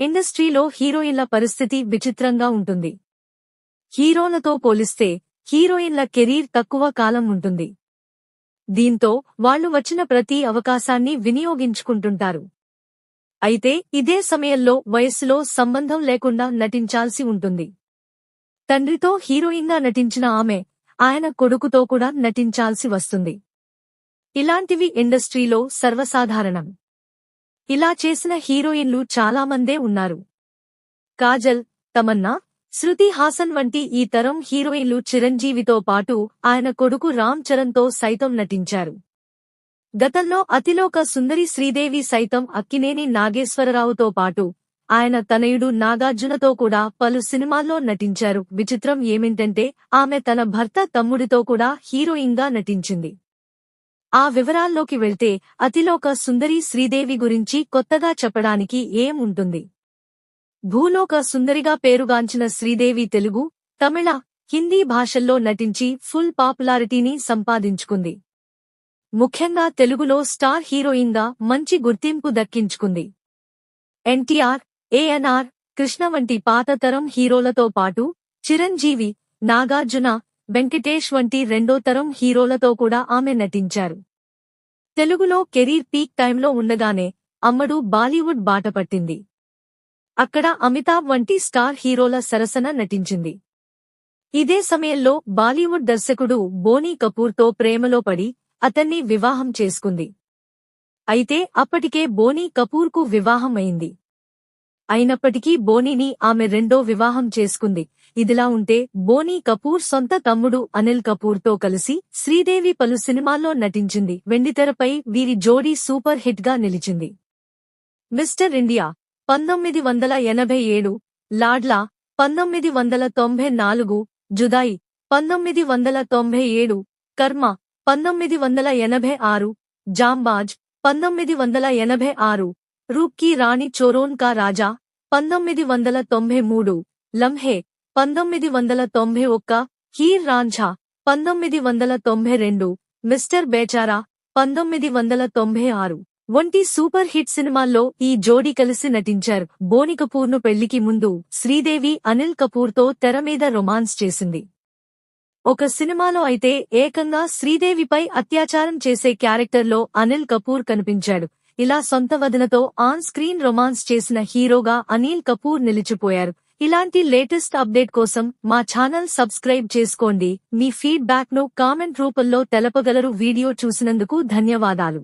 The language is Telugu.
ఇండస్ట్రీలో హీరోయిన్ల పరిస్థితి విచిత్రంగా ఉంటుంది. హీరోలతో పోలిస్తే హీరోయిన్ల కెరీర్ తక్కువ కాలం ఉంటుంది. దీంతో వాళ్ళు వచ్చిన ప్రతి అవకాశాన్ని వినియోగించుకుంటుంటారు. అయితే ఇదే సమయంలో వయస్సులో సంబంధం లేకుండా నటించాల్సి ఉంటుంది. తండ్రితో హీరోయిన్గా నటించిన ఆమె ఆయన కొడుకుతో కూడా నటించాల్సి వస్తుంది. ఇలాంటివి ఇండస్ట్రీలో సర్వసాధారణం. ఇలా చేసిన హీరోయిన్లు చాలామందే ఉన్నారు. కాజల్ తమన్నా శృతి హాసన్ వంటి ఈ తరం హీరోయిన్లు చిరంజీవితో పాటు ఆయన కొడుకు రామ్ చరణ్తో సైతం నటించారు. గతంలో అతిలోక సుందరి శ్రీదేవి సైతం అక్కినేని నాగేశ్వరరావుతో పాటు ఆయన తనయుడు నాగార్జునతో కూడా పలు సినిమాల్లో నటించారు. విచిత్రం ఏమిటంటే ఆమె తన భర్త తమ్ముడితో కూడా హీరోయిన్గా నటించింది. ఆ వివరాల్లోకి వెళ్తే అతిలోక సుందరి శ్రీదేవి గురించి కొత్తగా చెప్పడానికి ఏం ఉంటుంది? భూలోక సుందరిగా పేరుగాంచిన శ్రీదేవి తెలుగు తమిళ హిందీ భాషల్లో నటించి ఫుల్ పాపులారిటీని సంపాదించుకుంది. ముఖ్యంగా తెలుగులో స్టార్ హీరోయిన్గా మంచి గుర్తింపు దక్కించుకుంది. ఎన్టీఆర్ ఏఎన్ఆర్ కృష్ణ వంటి పాతతరం హీరోలతో పాటు చిరంజీవి నాగార్జున వెంకటేష్ వంటి రెండో తరం హీరోలతో కూడా ఆమె నటించారు. తెలుగులో కెరీర్ పీక్ టైంలో ఉండగానే అమ్మడు బాలీవుడ్ బాట పట్టింది. అక్కడ అమితాబ్ వంటి స్టార్ హీరోల సరసన నటించింది. ఇదే సమయంలో బాలీవుడ్ దర్శకుడు బోనీ కపూర్తో ప్రేమలో పడి అతన్ని వివాహం చేసుకుంది. అయితే అప్పటికే బోనీ కపూర్కు వివాహం అయింది. అయినప్పటికీ బోనీని ఆమె రెండో వివాహం చేసుకుంది. ఇదిలా ఉంటే బోనీ కపూర్ సొంత తమ్ముడు అనిల్ కపూర్తో కలిసి శ్రీదేవి పలు సినిమాల్లో నటించింది. వెండితెరపై వీరి జోడీ సూపర్ హిట్గా నిలిచింది. మిస్టర్ ఇండియా పంతొమ్మిది వందల ఎనభై ఏడు లాడ్లా పంతొమ్మిది వందల తొంభై నాలుగు జుదాయి పంతొమ్మిది వందల తొంభై ఏడు కర్మ పంతొమ్మిది వందల ఎనభై ఆరు జాంబాజ్ పంతొమ్మిది వందల ఎనభై ఆరు రూప్కీ రాణి చోరోన్ కా రాజా పంతొమ్మిది వందల తొంభై మూడు లంహే పంతొమ్మిది వందల తొంభై ఒక్క హీర్ రాంఝా పంతొమ్మిది వందల తొంభై రెండు మిస్టర్ బేచారా పంతొమ్మిది వందల తొంభై ఆరు వంటి సూపర్ హిట్ సినిమాల్లో ఈ జోడీ కలిసి నటించారు. బోని కపూర్ను పెళ్ళికి ముందు శ్రీదేవి అనిల్ కపూర్తో తెర మీద రొమాన్స్ చేసింది. ఒక సినిమాలో అయితే ఏకంగా శ్రీదేవిపై అత్యాచారం చేసే క్యారెక్టర్లో అనిల్ కపూర్ కనిపించాడు. ఇలా సొంత వదనతో ఆన్ స్క్రీన్ రొమాన్స్ చేసిన హీరోగా అనిల్ కపూర్ నిలిచిపోయారు. ఇలాంటి లేటెస్ట్ అప్డేట్ కోసం మా ఛానల్ సబ్స్క్రైబ్ చేసుకోండి. మీ ఫీడ్బ్యాక్ను కామెంట్ రూపంలో తెలపగలరు. వీడియో చూసినందుకు ధన్యవాదాలు.